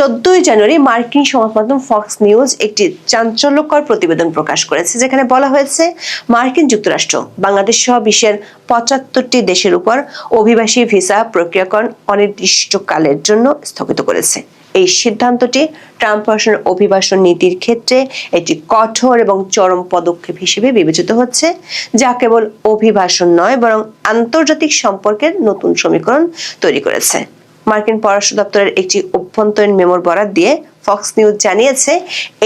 চোদ্দই জানুয়ারি মার্কিন সংবাদ মাধ্যম ফক্স নিউজ একটি চাঞ্চল্যকর প্রতিবেদন প্রকাশ করেছে, যেখানে বলা হয়েছে, মার্কিন যুক্তরাষ্ট্র বাংলাদেশ সহ বিশ্বের পঁচাত্তরটি দেশের উপর অভিবাসী ভিসা প্রক্রিয়াকরণ অনির্দিষ্টকালের জন্য স্থগিত করেছে। এই সিদ্ধান্তটি ট্রাম্প প্রশাসনের অভিবাসন নীতির ক্ষেত্রে একটি কঠোর এবং চরম পদক্ষেপ হিসেবে বিবেচিত হচ্ছে, যা কেবল অভিবাসন নয়, বরং আন্তর্জাতিক সম্পর্কের নতুন সমীকরণ তৈরি করেছে। মার্কিন পররাষ্ট্র দপ্তরের একটি অভ্যন্তরীণ মেমোর বরাদ দিয়ে ফক্স নিউজ জানিয়েছে,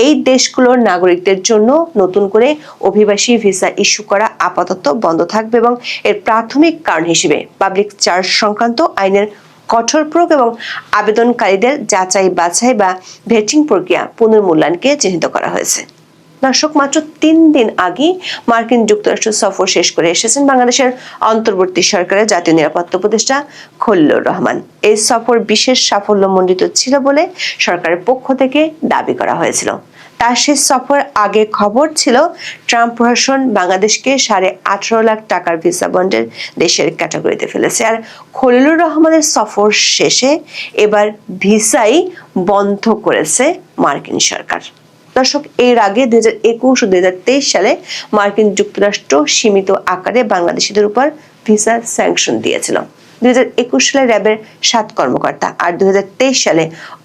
এই দেশগুলোর নাগরিকদের জন্য নতুন করে অভিবাসী ভিসা ইস্যু করা আপাতত বন্ধ থাকবে এবং এর প্রাথমিক কারণ হিসেবে পাবলিক চার্জ সংক্রান্ত আইনের কঠোর প্রয়োগ এবং আবেদনকারীদের যাচাই বাছাই বা ভেটিং প্রক্রিয়া পুনর্মূল্যায়নকে চিহ্নিত করা হয়েছে। দর্শক মাত্র তিন দিন আগে মার্কিন যুক্তরাষ্ট্র সফর শেষ করে এসেছেন বাংলাদেশের অন্তর্বর্তী সরকারের জাতীয় নিরাপত্তা উপদেষ্টা খল্লুর রহমান। এই সফর বিশেষ সাফল্যমণ্ডিত ছিল বলে সরকারের পক্ষ থেকে দাবি করা হয়েছিল। তার শেষ সফর আগে খবর ছিল, ট্রাম্প প্রশাসন বাংলাদেশকে সাড়ে আঠারো লাখ টাকার ভিসা বন্ডের দেশের ক্যাটাগরিতে ফেলেছে। আর খলিলুর রহমানের সফর শেষে এবার ভিসাই বন্ধ করেছে মার্কিন সরকার। দর্শক এর আগে দুই হাজার একুশ ও দুই হাজার তেইশ সালে মার্কিন যুক্তরাষ্ট্র সীমিত আকারে বাংলাদেশিদের উপর ভিসা স্যাংশন দিয়েছিল। দুই হাজার একুশ সালে র্যাবের সাত কর্মকর্তা আর দুই হাজার তেইশ সালে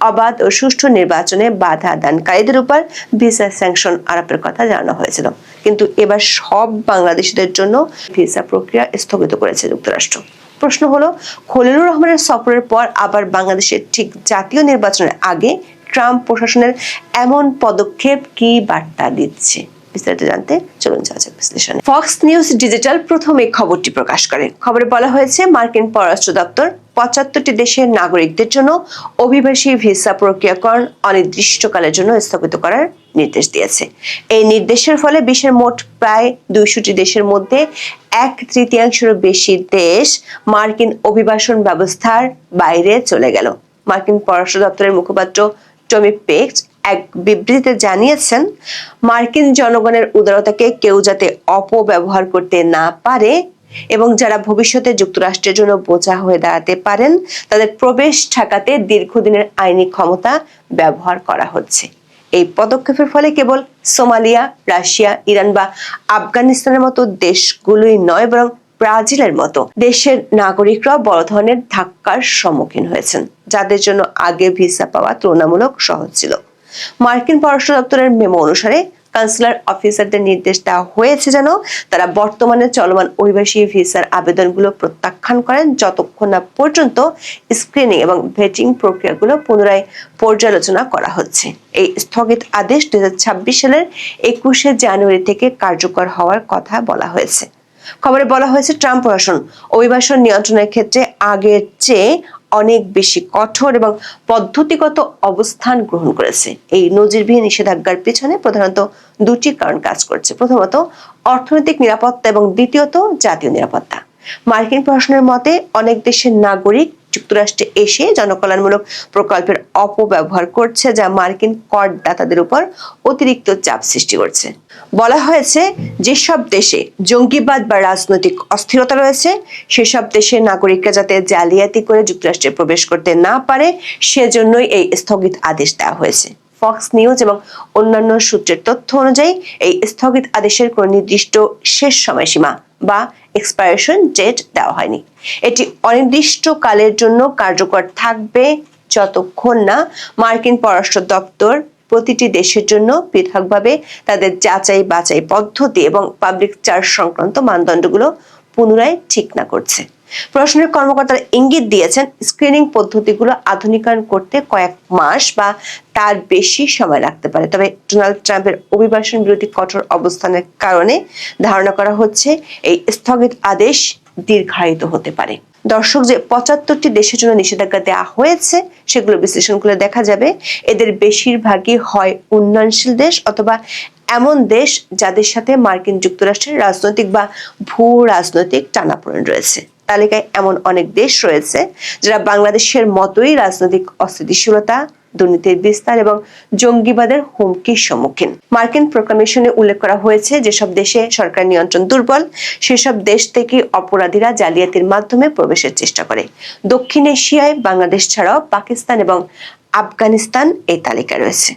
অবাধ ও সুষ্ঠু নির্বাচনে বাধা দানকারীদের উপর ভিসা স্যাংশন আরোপের কথা জানানো হয়েছিল। কিন্তু এবার সব বাংলাদেশিদের জন্য ভিসা প্রক্রিয়া স্থগিত করেছে যুক্তরাষ্ট্র। প্রশ্ন হলো, খলিলুর রহমানের সফরের পর আবার বাংলাদেশের ঠিক জাতীয় নির্বাচনের আগে ট্রাম্প প্রশাসনের এমন পদক্ষেপ কি বার্তা দিচ্ছে? বিস্তারিত জানতে চলুন যাওয়া ফক্স নিউজ ডিজিটাল প্রথম এই খবরটি প্রকাশ করে। খবরে বলা হয়েছে, মার্কিন পররাষ্ট্র দপ্তর পঁচাত্তরটি দেশের নাগরিকদের জন্য অভিবাসী ভিসা প্রক্রিয়াকরণ অনির্দিষ্টকালের জন্য স্থগিত করার নির্দেশ দিয়েছে। এই নির্দেশের ফলে বিশ্বের মোট প্রায় দুইশোটি দেশের মধ্যে এক তৃতীয়াংশেরও বেশি দেশ মার্কিন অভিবাসন ব্যবস্থার বাইরে চলে গেল। মার্কিন পররাষ্ট্র দপ্তরের মুখপাত্র টমি পেক্স এক বিবৃতিতে জানিয়েছেন, মার্কিন জনগণের উদারতাকে কেউ যাতে অপব্যবহার করতে না পারে এবং যারা ভবিষ্যতে যুক্তরাষ্ট্রের জন্য বোঝা হয়ে দাঁড়াতে পারেন, তাদের প্রবেশ ঠেকাতে দীর্ঘদিনের আইনি ক্ষমতা ব্যবহার করা হচ্ছে। এই পদক্ষেপের ফলে কেবল সোমালিয়া, রাশিয়া, ইরান বা আফগানিস্তানের মতো দেশগুলোই নয়, বরং ব্রাজিলের মতো দেশের নাগরিকরা বড় ধরনের ধাক্কার সম্মুখীন হয়েছেন, যাদের জন্য আগে ভিসা পাওয়া তুলনামূলক সহজ ছিল। মার্কিন পররাষ্ট্র দপ্তরের মেমো অনুসারে কাউন্সিলর অফিসারদের নির্দেশ দেওয়া হয়েছে যেন তারা বর্তমানে চলমান অভিবাসী ভিসার আবেদনগুলো প্রত্যাখ্যান করেন যতক্ষণ না পর্যন্ত স্ক্রিনিং এবং ভেটিং প্রক্রিয়াগুলো পুনরায় পর্যালোচনা করা হচ্ছে। এই স্থগিত আদেশ দুই হাজার ছাব্বিশ সালের একুশে জানুয়ারি থেকে কার্যকর হওয়ার কথা বলা হয়েছে। খবরে বলা হয়েছে, ট্রাম্প প্রশাসন অভিবাসন নিয়ন্ত্রণের ক্ষেত্রে আগের চেয়ে অনেক বেশি কঠোর এবং পদ্ধতিগত অবস্থান গ্রহণ করেছে। এই নজিরবিহীন নিষেধাজ্ঞার পিছনে প্রধানত দুটি কারণ কাজ করছে। প্রথমত, অর্থনৈতিক নিরাপত্তা এবং দ্বিতীয়ত, জাতীয় নিরাপত্তা। মার্কিন প্রশাসনের মতে, অনেক দেশের নাগরিক যুক্তরাষ্ট্রে এসে জনকল্যাণমূলক প্রকল্পের অপব্যবহার করছে, যা মার্কিন করদাতাদের উপর অতিরিক্ত চাপ সৃষ্টি করছে। বলা হয়েছে, যেসব দেশে জঙ্গিবাদ বা রাজনৈতিক অস্থিরতা রয়েছে, সেসব দেশের নাগরিকরা যাতে জালিয়াতি করে যুক্তরাষ্ট্রে প্রবেশ করতে না পারে, সেজন্যই এই স্থগিত আদেশ দেওয়া হয়েছে। ফক্স নিউজ এবং অন্যান্য সূত্রের তথ্য অনুযায়ী, এই স্থগিত আদেশের কোনো নির্দিষ্ট শেষ সময়সীমা বা এক্সপায়ারেশন ডেট দেওয়া হয়নি। এটি অনির্দিষ্ট কালের জন্য কার্যকর থাকবে যতক্ষণ না মার্কিন পররাষ্ট্র দপ্তর প্রতিটি দেশের জন্য পৃথকভাবে তাদের যাচাই বাছাই পদ্ধতি এবং পাবলিক চার্জ সংক্রান্ত মানদণ্ডগুলো পুনরায় ঠিক না করছে। প্রশাসনের কর্মকর্তারা ইঙ্গিত দিয়েছেন স্ক্রিনিং পদ্ধতিগুলো আধুনিকায়ন করতে কয়েক মাস বা তার বেশি সময় লাগতে পারে। তবে ডোনাল্ড ট্রাম্পের অভিবাসন বিরোধী কঠোর অবস্থানের কারণে ধারণা করা হচ্ছে এই স্থগিত আদেশ দীর্ঘায়িত হতে পারে। দর্শক, যে পঁচাত্তরটি দেশের জন্য নিষেধাজ্ঞা দেওয়া হয়েছে, সেগুলো বিশ্লেষণ করে দেখা যাবে। এদের বেশিরভাগই হয় উন্নয়নশীল দেশ অথবা এমন দেশ যাদের সাথে মার্কিন যুক্তরাষ্ট্রের রাজনৈতিক বা ভূ রাজনৈতিক টানাপোড়েন রয়েছে। তালিকায় এমন অনেক দেশ রয়েছে যারা বাংলাদেশের মতোই রাজনৈতিক অস্থিতিশীলতা, দুর্নীতির বিস্তার এবং জঙ্গিবাদের হুমকির সম্মুখীন। মার্কিন প্রোক্লামেশনে উল্লেখ করা হয়েছে, যেসব দেশে সরকার নিয়ন্ত্রণ দুর্বল, সেসব দেশ থেকে অপরাধীরা জালিয়াতির মাধ্যমে প্রবেশের চেষ্টা করে। দক্ষিণ এশিয়ায় বাংলাদেশ ছাড়াও পাকিস্তান এবং আফগানিস্তান এই তালিকায় রয়েছে।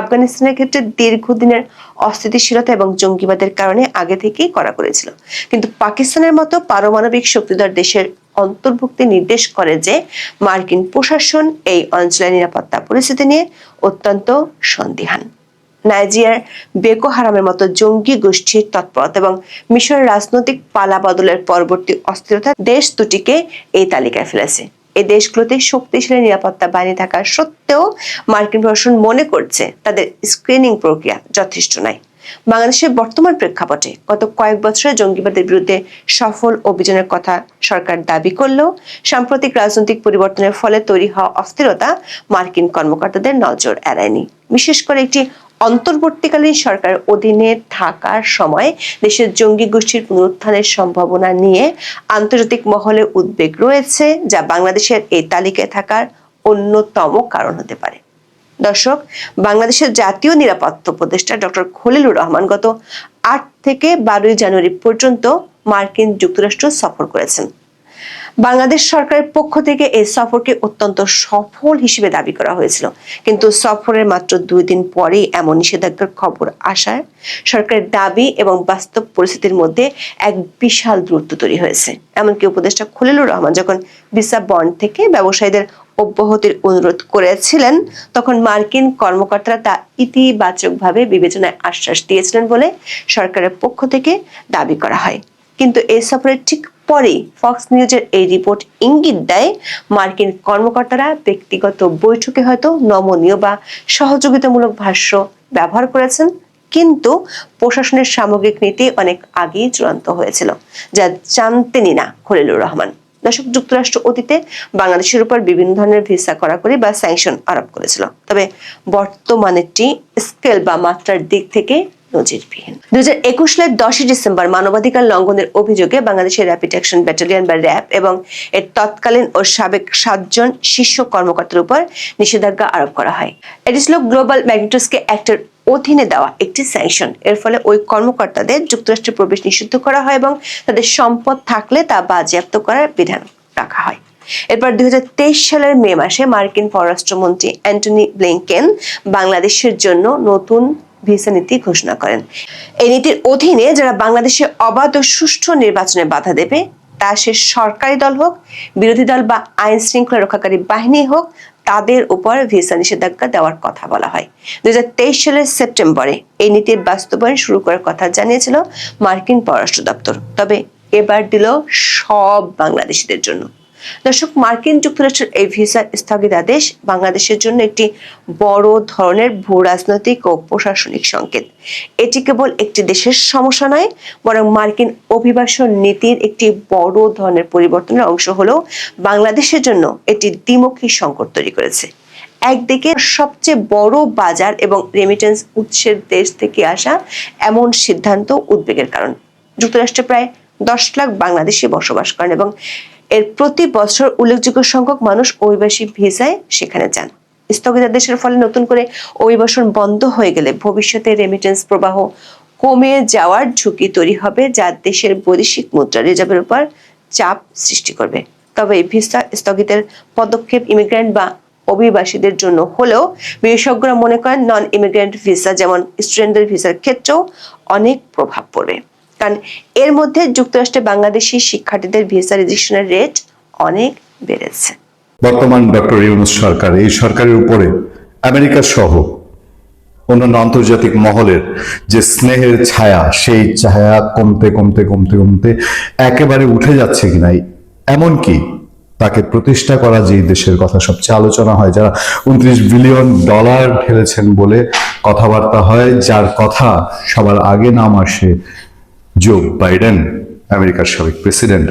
আফগানিস্তানের ক্ষেত্রে দীর্ঘদিনের অস্থিতিশীলতা এবং জঙ্গিবাদের কারণে আগে থেকেই করা করেছিল। কিন্তু পাকিস্তানের মতো পারমাণবিক শক্তিধর দেশের অন্তর্ভুক্তি নির্দেশ করে যে মার্কিন প্রশাসন এই অঞ্চলের নিরাপত্তা পরিস্থিতি নিয়ে অত্যন্ত সন্দিহান। নাইজিয়ার বেকো হারামের মতো জঙ্গি গোষ্ঠীর তৎপরতা এবং মিশরের রাজনৈতিক পালা বদলের পরবর্তী অস্থিরতা দেশ দুটিকে এই তালিকায় ফেলেছে। এই দেশগুলোতে শক্তিশালী নিরাপত্তা বাহিনী থাকা সত্ত্বেও মার্কিন প্রশাসন মনে করছে তাদের স্ক্রিনিং প্রক্রিয়া যথেষ্ট নয়। বাংলাদেশের বর্তমান প্রেক্ষাপটে গত কয়েক বছরে জঙ্গিবাদের বিরুদ্ধে সফল অভিযানের কথা সরকার দাবি করলেও সাম্প্রতিক রাজনৈতিক পরিবর্তনের ফলে তৈরি হওয়া অস্থিরতা মার্কিন কর্মকর্তাদের নজর এড়ায়নি। বিশেষ করে একটি অন্তর্বর্তীকালীন সরকার অধীনে থাকার সময় দেশের জঙ্গি গোষ্ঠীর পুনরুত্থানের সম্ভাবনা নিয়ে আন্তর্জাতিক মহলে উদ্বেগ রয়েছে, যা বাংলাদেশের এই তালিকায় থাকার অন্যতম কারণ হতে পারে। দর্শক, বাংলাদেশের জাতীয় নিরাপত্তা উপদেষ্টা ডক্টর খলিলুর রহমান গত আট থেকে বারোই জানুয়ারি পর্যন্ত মার্কিন যুক্তরাষ্ট্র সফর করেছেন। বাংলাদেশ সরকারের পক্ষ থেকে এই সফরকে অত্যন্ত সফল হিসেবে দাবি করা হয়েছিল। কিন্তু সফরের মাত্র দুই দিন পরেই এমন নিষেধাজ্ঞার খবর আসায় সরকারের দাবি এবং বাস্তব পরিস্থিতির মধ্যে এক বিশাল দূরত্ব তৈরি হয়েছে। এমনকি উপদেষ্টা খলিলুর রহমান যখন ভিসা বন্ড থেকে ব্যবসায়ীদের অব্যাহতির অনুরোধ করেছিলেন, তখন মার্কিন কর্মকর্তারা তা ইতিবাচকভাবে বিবেচনায় আশ্বাস দিয়েছিলেন বলে সরকারের পক্ষ থেকে দাবি করা হয়। কিন্তু এই সফরের ঠিক পরেই ফক্স নিউজের এই রিপোর্ট ইঙ্গিত দেয় মার্কিন কর্মকর্তারা ব্যক্তিগত বৈঠকে হয়তো নমনীয় বা সহযোগিতামূলক ভাষ্য ব্যবহার করেছেন, কিন্তু প্রশাসনের সামগ্রিক নীতি অনেক আগেই চূড়ান্ত হয়েছিল, যা জানতেনই না খলিলুর রহমান। দর্শক, যুক্তরাষ্ট্র অতীতে বাংলাদেশের উপর বিভিন্ন ধরনের ভিসা কড়াকড়ি বা স্যাংশন আরোপ করেছিল। তবে বর্তমানেরটি স্কেল বা মাত্রার দিক থেকে নজিরবিহীন। দু হাজার একুশ সালের দশই ডিসেম্বর মানবাধিকার লঙ্ঘনের অভিযোগে বাংলাদেশের র্যাপিড অ্যাকশন ব্যাটালিয়ন বা র্যাব এবং এর তৎকালীন ও সাবেক সাতজন শীর্ষ কর্মকর্তার উপর নিষেধাজ্ঞা আরোপ করা হয়। এটি ছিল গ্লোবাল ম্যাগনেটোসকে অ্যাক্টের অধীনে দেওয়া একটি স্যাংশন এর ফলে ওই কর্মকর্তাদের যুক্তরাষ্ট্রে প্রবেশ নিষিদ্ধ করা হয় এবং তাদের সম্পদ থাকলে তা বাজেয়াপ্ত করার বিধান রাখা হয়। এরপর দুই হাজার তেইশ সালের মে মাসে মার্কিন পররাষ্ট্রমন্ত্রী অ্যান্টনি ব্লিংকেন বাংলাদেশের জন্য নতুন ভিসা নীতি ঘোষণা করেন। এই নীতির অধীনে যারা বাংলাদেশে অবাধ ও সুষ্ঠু নির্বাচনে বাধা দেবে, তা সে সরকারি দল হোক, বিরোধী দল বা আইন শৃঙ্খলা রক্ষাকারী বাহিনী হোক, তাদের উপর ভিসা নিষেধাজ্ঞা দেওয়ার কথা বলা হয়। দুই হাজার তেইশ সালের সেপ্টেম্বরে এই নীতির বাস্তবায়ন শুরু করার কথা জানিয়েছিল মার্কিন পররাষ্ট্র দপ্তর। তবে এবার দিল সব বাংলাদেশিদের জন্য। দর্শক, মার্কিন যুক্তরাষ্ট্রের এই ভিসা স্থগিতাদেশ বাংলাদেশের জন্য একটি বড় ধরনের ভূ রাজনৈতিক ও প্রশাসনিক সংকেত। এটি কেবল একটি দেশের সমস্যা নয়, বরং মার্কিন অভিবাসন নীতির একটি বড় ধরনের পরিবর্তনের অংশ হলেও বাংলাদেশের জন্য এটি দ্বিমুখী সংকট তৈরি করেছে। একদিকে সবচেয়ে বড় বাজার এবং রেমিটেন্স উৎসের দেশ থেকে আসা এমন সিদ্ধান্ত উদ্বেগের কারণ। যুক্তরাষ্ট্রে প্রায় দশ লাখ বাংলাদেশি বসবাস করেন এবং এর প্রতি বছর উল্লেখযোগ্য সংখ্যক মানুষ অভিবাসী ভিসায় সেখানে যান। স্থগিতাদেশের ফলে নতুন করে অভিবাসন বন্ধ হয়ে গেলে ভবিষ্যতে রেমিটেন্স প্রবাহ কমে যাওয়ার ঝুঁকি তৈরি হবে যা দেশের বৈদেশিক মুদ্রা রিজার্ভের উপর চাপ সৃষ্টি করবে। তবে ভিসা স্থগিতের পদক্ষেপ ইমিগ্রেন্ট বা অভিবাসীদের জন্য হলেও বিশেষজ্ঞরা মনে করেন নন ইমিগ্রেন্ট ভিসা যেমন স্টুডেন্টদের ভিসার ক্ষেত্রেও অনেক প্রভাব পড়বে। কারণ এর মধ্যে যুক্তরাষ্ট্রে বাংলাদেশি শিক্ষার্থীদের ভিসা রেজিস্ট্রেশনের রেট অনেক বেড়েছে। বর্তমান ডক্টর ইউনুস সরকার, এই সরকারের উপরে আমেরিকা সহ অন্যান্য আন্তর্জাতিক মহলের যে স্নেহের ছায়া, সেই ছায়া কমতে কমতে কমতে কমতে একেবারে উঠে যাচ্ছে কি কিনা, এমনকি তাকে প্রতিষ্ঠা করা যে দেশের কথা সবচেয়ে আলোচনা হয়, যারা উনত্রিশ বিলিয়ন ডলার ঢেলেছেন বলে কথাবার্তা হয়, যার কথা সবার আগে নাম আসে জো বাইডেন আমেরিকার সাবেক প্রেসিডেন্ট,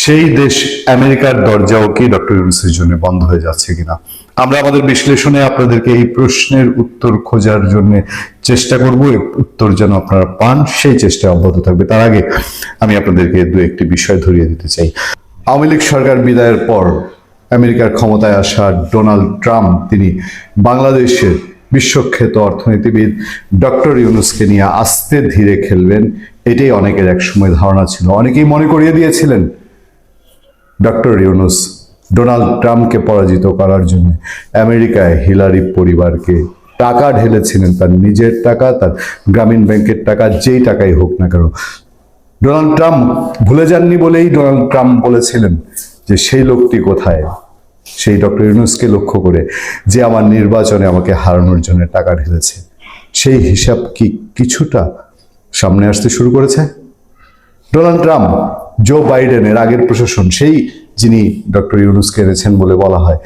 সেই দেশ আমেরিকার দরজাও কি ডক্টর ইউনুসের জন্য বন্ধ হয়ে যাচ্ছে কিনা? আমরা আমাদের বিশ্লেষণে আপনাদেরকে এই প্রশ্নের উত্তর খোঁজার জন্য চেষ্টা করব উত্তর যেন আপনারা পান, সেই চেষ্টা অব্যাহত থাকবে। তার আগে আমি আপনাদেরকে দু একটি বিষয় ধরিয়ে দিতে চাই। আওয়ামী লীগ সরকার বিদায়ের পর আমেরিকার ক্ষমতায় আসা ডোনাল্ড ট্রাম্প, তিনি বাংলাদেশের বিশ্বখ্যাত অর্থনীতিবিদ ডক্টর ইউনুসকে নিয়ে আস্তে ধীরে খেলবেন। এটাই অনেকের একসময় ধারণা ছিল। অনেকেই মনে করিয়ে দিয়েছিলেন ডক্টর ইউনুস ডোনাল্ড ট্রাম্পকে পরাজিত করার জন্য। আমেরিকায় হিলারি পরিবারকে টাকা ঢেলেছিলেন তার নিজের টাকা, তার গ্রামীণ ব্যাংকের টাকা, যেই টাকাই হোক না কেন। ডোনাল্ড ট্রাম্প ভুলে যাননি বলেই ডোনাল্ড ট্রাম্প বলেছিলেন যে, সেই লোকটি কোথায়? সেই ডক্টর ইউনুসকে লক্ষ্য করে যে, আমার নির্বাচনে আমাকে হারানোর জন্য টাকা ঢেলেছে। সেই হিসাব কি কিছুটা সামনে আসতে শুরু করেছে। ডোনাল্ড ট্রাম্প, জো বাইডেনের আগের প্রশাসন, সেই যিনি ডক্টর ইউনুসকে এনেছেন বলে বলা হয়,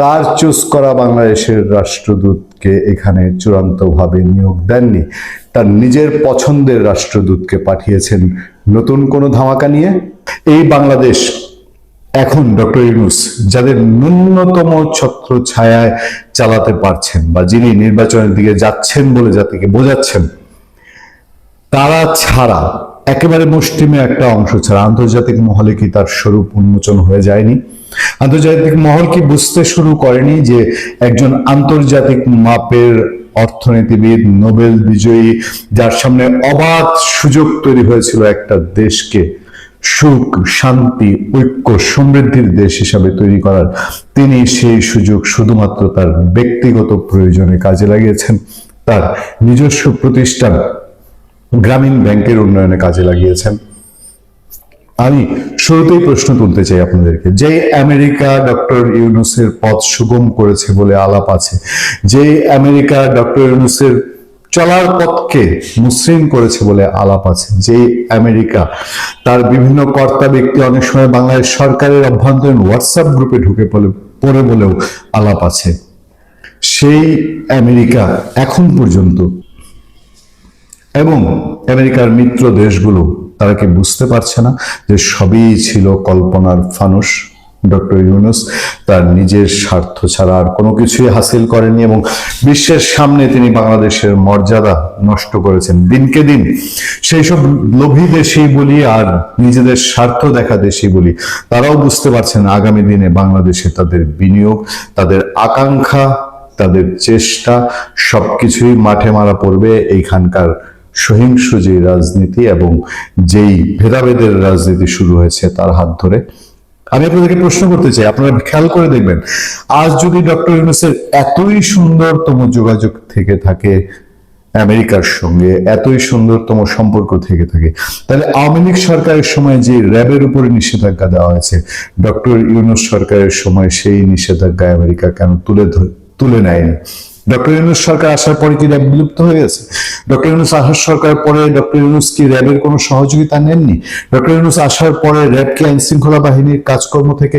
তার চুজ করা বাংলাদেশের রাষ্ট্রদূতকে এখানে চূড়ান্তভাবে নিয়োগ দেননি। তার নিজের পছন্দের রাষ্ট্রদূতকে পাঠিয়েছেন নতুন কোনো ধামাকা নিয়ে। এই বাংলাদেশ এখন ডক্টর ইউনুস, যাদের ন্যূনতম ছত্র ছায়ায় চালাতে পারছেন বা যিনি নির্বাচনের দিকে যাচ্ছেন বলে জাতিকে বোঝাচ্ছেন তারা ছাড়া, একেবারে মুষ্টিমে একটা অংশ ছাড়া আন্তর্জাতিক মহলে কি তার স্বরূপ উন্মোচন হয়ে যায়নি? আন্তর্জাতিক মহল কি বুঝতে শুরু করেনি যে একজন আন্তর্জাতিক মাপের অর্থনীতিবিদ, নোবেল বিজয়ী, যার সামনে অবাধ সুযোগ তৈরি হয়েছিল একটা দেশকে সুখ, শান্তি, ঐক্য, সমৃদ্ধির দেশ হিসাবে তৈরি করার। তিনি সেই সুযোগ শুধুমাত্র তার ব্যক্তিগত প্রয়োজনে কাজে লাগিয়েছেন। তার নিজস্ব প্রতিষ্ঠান গ্রামীণ ব্যাংকের উন্নয়নে কাজে লাগিয়েছেন। আমি শুরুতেই প্রশ্ন তুলতে চাই আপনাদেরকে, যে আমেরিকা ডক্টর ইউনুসের পথ সুগম করেছে বলে আলাপ আছে, যে আমেরিকা ডক্টর ইউনুসের চলার পথকে মসৃণ করেছে বলে আলাপ আছে, যে আমেরিকা তার বিভিন্ন কর্তা ব্যক্তি অনেক সময় বাংলাদেশ সরকারের অভ্যন্তরীণ হোয়াটসঅ্যাপ গ্রুপে ঢুকে পড়ে পড়ে বলেও আলাপ আছে। সেই আমেরিকা এখন পর্যন্ত এবং আমেরিকার মিত্র দেশগুলো, তারা কি বুঝতে পারছে না যে সবই ছিল কল্পনার ফানুস? ডক্টর ইউনুস তার নিজের স্বার্থ ছাড়া আর কোনো কিছুই হাসিল করেনি এবং বিশ্বের সামনে তিনি বাংলাদেশের মর্যাদা নষ্ট করেছেন দিনকে দিন। সেই সব লোভী দেশেই বলি আর নিজেদের স্বার্থ দেখা দেশেই বলি, তারাও বুঝতে পারছেন আগামী দিনে বাংলাদেশে তাদের বিনিয়োগ, তাদের আকাঙ্ক্ষা, তাদের চেষ্টা, সবকিছুই মাঠে মারা পড়বে এইখানকার সহিংস যে রাজনীতি এবং যেই ভেদাভেদের রাজনীতি শুরু হয়েছে তার হাত ধরে, আমি আপনাদেরকে প্রশ্ন করতে চাই, আপনারা খেয়াল করে দেখবেন, আজ যদি ডক্টর ইউনুসের এতই সুন্দরতম যোগাযোগ থেকে থাকে আমেরিকার সঙ্গে, এতই সুন্দরতম সম্পর্ক থেকে থাকে, তাহলে আওয়ামী লীগ সরকারের সময় যে র্যাবের উপরে নিষেধাজ্ঞা দেওয়া হয়েছে, ডক্টর ইউনুস সরকারের সময় সেই নিষেধাজ্ঞা আমেরিকা কেন তুলে তুলে নেয়নি? ডক্টর ইউনুস সরকার আসার পরে কি র্যাব বিলুপ্ত হয়ে গেছে? ডক্টর ইউনুস আসার সরকার পরে ডক্টর ইউনুস কি র্যাবের কোনো সহযোগিতা নেননি? ডক্টর ইউনুস আসার পরে র্যাবকে আইন শৃঙ্খলা বাহিনীর কাজকর্ম থেকে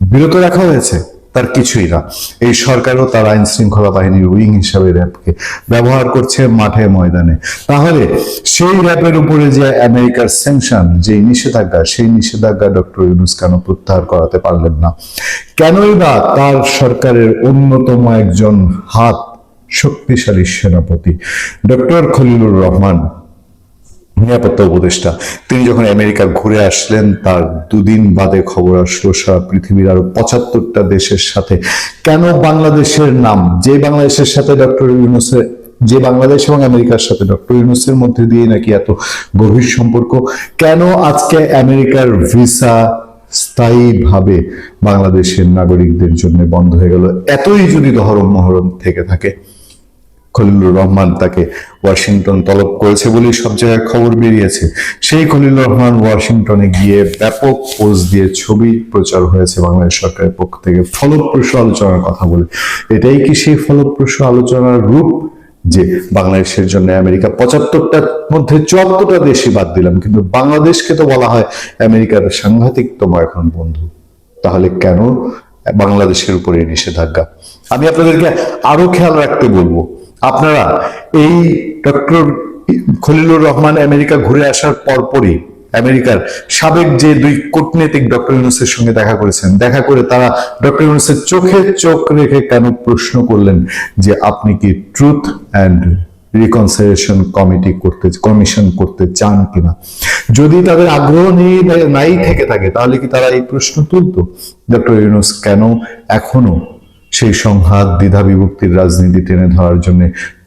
বিরত রাখা হয়েছে? তার কিছুই না। এই সরকারও তার আইন শৃঙ্খলা বাহিনীর উইং হিসাবে র্যাবকে ব্যবহার করছে মাঠে ময়দানে। তাহলে সেই র্যাবের উপরে যে আমেরিকার স্যাংশন যে নিষেধাজ্ঞা, সেই নিষেধাজ্ঞা ডক্টর ইউনুস কেন প্রত্যাহার করাতে পারলেন না? কেনই বা তার সরকারের অন্যতম একজন হাত শক্তিশালী সেনাপতি, ডক্টর খলিলুর রহমান নিরাপত্তা উপদেষ্টা। তিনি যখন আমেরিকা ঘুরে আসলেন, তার দুদিন বাদে খবর আসলো, সারা পৃথিবীর আরও পঁচাত্তরটা দেশের সাথে। কেন বাংলাদেশের নাম? যে বাংলাদেশের সাথে ডক্টর ইউনুসের, যে বাংলাদেশ এবং আমেরিকার সাথে ডক্টর ইউনুসের মধ্যে দিয়ে নাকি এত গভীর সম্পর্ক? কেন আজকে আমেরিকার ভিসা স্থায়ীভাবে বাংলাদেশের নাগরিকদের জন্য বন্ধ হয়ে গেল? এতই যদি ধরম মহরম থেকে থাকে। খলিলুর রহমান তাকে ওয়াশিংটন তলব করেছে বলেই সব জায়গায় খবর বেরিয়েছে। সেই খলিলুর রহমান ওয়াশিংটনে গিয়ে ব্যাপক পোজ দিয়ে ছবি প্রচার হয়েছে বাংলাদেশ সরকারের পক্ষ থেকে ফলপ্রসূ আলোচনার কথা বলে। এটাই কি সেই ফলপ্রসূ আলোচনার রূপ যে বাংলাদেশের জন্য আমেরিকা পঁচাত্তরটার মধ্যে চুয়াত্তরটা দেশই বাদ দিলাম, কিন্তু বাংলাদেশকে তো বলা হয় আমেরিকার সাংঘাতিক তোমার এখন বন্ধু। তাহলে কেন বাংলাদেশের উপরে নিষেধাজ্ঞা? আমি আপনাদেরকে আরও খেয়াল রাখতে বলব। আপনারা এই ডক্টর খলিলুর রহমান আমেরিকা ঘুরে আসার পরপরই আমেরিকার সাবেক যে দুই কূটনীতিক ডক্টর ইউনুসের সঙ্গে দেখা করেছেন, দেখা করে তারা ডক্টর ইউনুসের চোখে চোখ রেখে কেন প্রশ্ন করলেন যে আপনি কি ট্রুথ অ্যান্ড রিকনসিলিয়েশন কমিটি করতে, কমিশন করতে চান কিনা? যদি তাদের আগ্রহ নেই, নাই থেকে থাকে, তাহলে কি তারা এই প্রশ্ন তুলতো? ডক্টর ইউনুস কেন এখনও সেই সংঘাত, দ্বিধা বিভক্তির রাজনীতি টেনে ধরার জন্য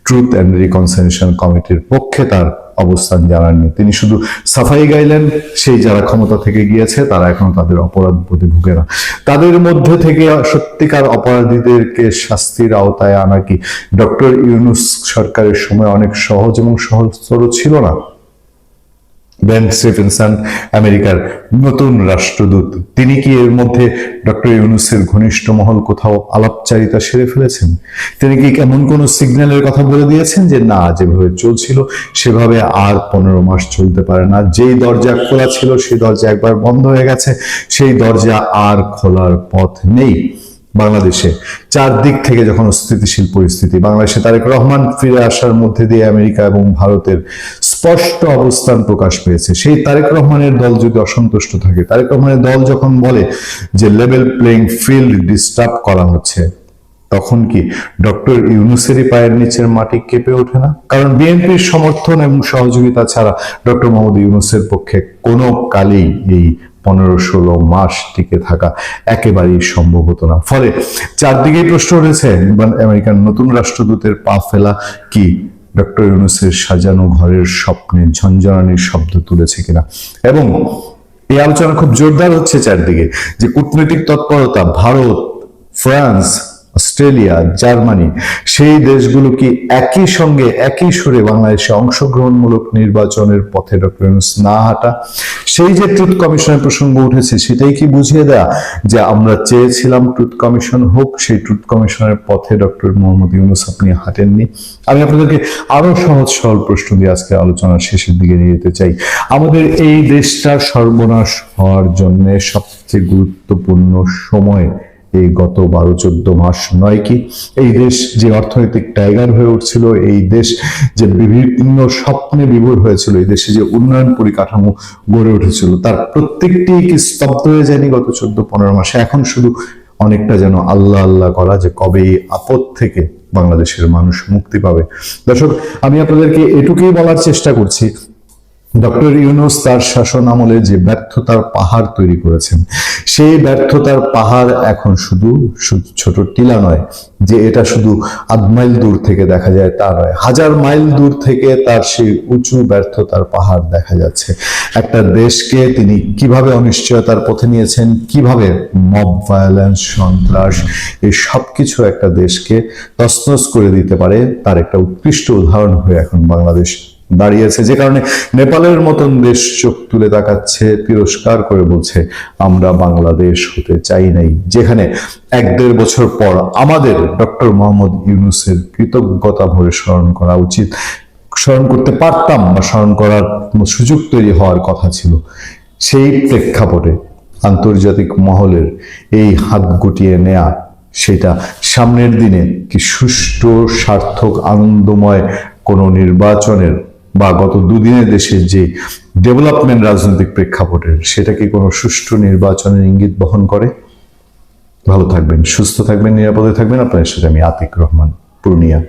ট্রুথ অ্যান্ড রিকনসিলিয়েশন কমিটির পক্ষে তার অবস্থান জানাননি। তিনি শুধু সাফাই গাইলেন, সেই যারা ক্ষমতা থেকে গিয়েছে, তারা এখন তাদের অপরাধ বোধে ভুগে না। তাদের মধ্যে থেকে সত্যিকার অপরাধীদেরকে শাস্তির আওতায় আনা কি? ডক্টর ইউনুস সরকারের সময় অনেক সহজ এবং সহজতর ছিল না। বেন স্টিফেনসন আমেরিকার নতুন রাষ্ট্রদূত। তিনি কি এর মধ্যে ডক্টর ইউনুসের ঘনিষ্ঠ মহল কোথাও আলাপচারিতা সেরে ফেলেছেন? তিনি কি এমন কোন সিগন্যালের কথা বলে দিয়েছেন যে, না, যেভাবে চলছিল, সেভাবে আর পনেরো মাস চলতে পারে না। যেই দরজা খোলা ছিল, সেই দরজা একবার বন্ধ হয়ে গেছে। সেই দরজা আর খোলার পথ নেই। বাংলাদেশে চারদিক থেকে যখন স্থিতিশীল পরিস্থিতি, বাংলাদেশে তারেক রহমান ফিরে আসার মধ্যে দিয়ে আমেরিকা এবং ভারতের স্পষ্ট অবস্থান প্রকাশ পেয়েছে। সেই তারেক রহমানের দল যদি অসন্তুষ্ট থাকে, তারেক রহমানের দল যখন বলে যে লেভেল প্লেইং ফিল্ড ডিস্টার্ব করা হচ্ছে, তখন কি ডক্টর ইউনুসেরই পায়ের নিচের মাটি কেঁপে ওঠে না? কারণ বিএনপির সমর্থন এবং সহযোগিতা ছাড়া ডক্টর মোহাম্মদ ইউনুসের পক্ষে কোনো কালেই এই পনেরো ষোলো মাস টিকে থাকা একেবারেই সম্ভব হতো না। ফলে চারদিকেই প্রশ্ন উঠেছে আমেরিকার নতুন রাষ্ট্রদূতের পা ফেলা কি ডক্টর ইউনুসের সাজানো ঘরের স্বপ্নে ঝঞ্ঝনানির শব্দ তুলেছে কিনা। এবং এই আলোচনা খুব জোরদার হচ্ছে চারদিকে যে কূটনৈতিক তৎপরতা ভারত, ফ্রান্স অস্ট্রেলিয়া, জার্মানি, সেই দেশগুলো কি একই সঙ্গে একই সুরে বাংলাদেশে অংশগ্রহণমূলক নির্বাচনের পথে ডক্টর না হাঁটা? সেই যে ট্রুথ কমিশনের প্রসঙ্গ উঠেছে, সেটাই কি বুঝিয়ে দেয়া? যে আমরা চেয়েছিলাম ট্রুথ কমিশন হোক, সেই ট্রুথ কমিশনের পথে ডক্টর মোহাম্মদ ইউনুস আপনি হাঁটেননি। আমি আপনাদেরকে আরও সহজ সরল প্রশ্ন দিয়ে আজকে আলোচনার শেষের দিকে নিয়ে যেতে চাই। আমাদের এই দেশটা সর্বনাশ হওয়ার জন্য সবচেয়ে গুরুত্বপূর্ণ সময় এই গত বারো, চোদ্দ মাস নয় কি? এই দেশ যে অর্থনৈতিক টাইগার হয়ে উঠছিল, এই দেশ যে বিভিন্ন স্বপ্নে বিভোর হয়েছিল, এই দেশে যে উন্নয়ন পরিকাঠামো গড়ে উঠেছিল, তার প্রত্যেকটি কি স্তব্ধ হয়ে যায়নি গত চোদ্দ, পনেরো মাসে? এখন শুধু অনেকটা যেন আল্লাহ আল্লাহ করা যে কবে এই আপদ থেকে বাংলাদেশের মানুষ মুক্তি পাবে। দর্শক, আমি আপনাদেরকে এটুকুই বলার চেষ্টা করছি ডক্টর ইউনুস তার শাসন আমলে যে ব্যর্থতার পাহাড় তৈরি করেছেন, সেই ব্যর্থতার পাহাড় এখন শুধু ছোট টিলা নয়, যে এটা শুধু আধ মাইল দূর থেকে দেখা যায় তা নয়, হাজার মাইল দূর থেকে তার সেই উঁচু ব্যর্থতার পাহাড় দেখা যাচ্ছে। একটা দেশকে তিনি কীভাবে অনিশ্চয়তার পথে নিয়েছেন, কীভাবে মব ভায়োলেন্স, সন্ত্রাস, এই সবকিছু একটা দেশকে তছনছ করে দিতে পারে, তার একটা উৎকৃষ্ট উদাহরণ হয়ে এখন বাংলাদেশ দাঁড়িয়েছে যে কারণে নেপালের মতন দেশ চোখ তুলে তাকাচ্ছে, তিরস্কার করে বলছে, আমরা বাংলাদেশ হতে চাই নাই। যেখানে এক দেড় বছর পর আমাদের ডক্টর মোহাম্মদ ইউনুসের কৃতজ্ঞতা ভরে স্মরণ করা উচিত। স্মরণ করতে পারতাম বা স্মরণ করার সুযোগ তৈরি হওয়ার কথা ছিল। সেই প্রেক্ষাপটে আন্তর্জাতিক মহলের এই হাত গুটিয়ে নেয়া সেটা সামনের দিনে কি সুষ্ঠু, সার্থক, আনন্দময় কোনো নির্বাচনের বা গত দুদিনে দেশের যে ডেভেলপমেন্ট রাজনৈতিক প্রেক্ষাপটের সেটা কি কোনো সুষ্ঠু নির্বাচনের ইঙ্গিত বহন করে? ভালো থাকবেন, সুস্থ থাকবেন, নিরাপদে থাকবেন। আপনাদের সাথে আমি আতিক রহমান, পূর্ণিয়া।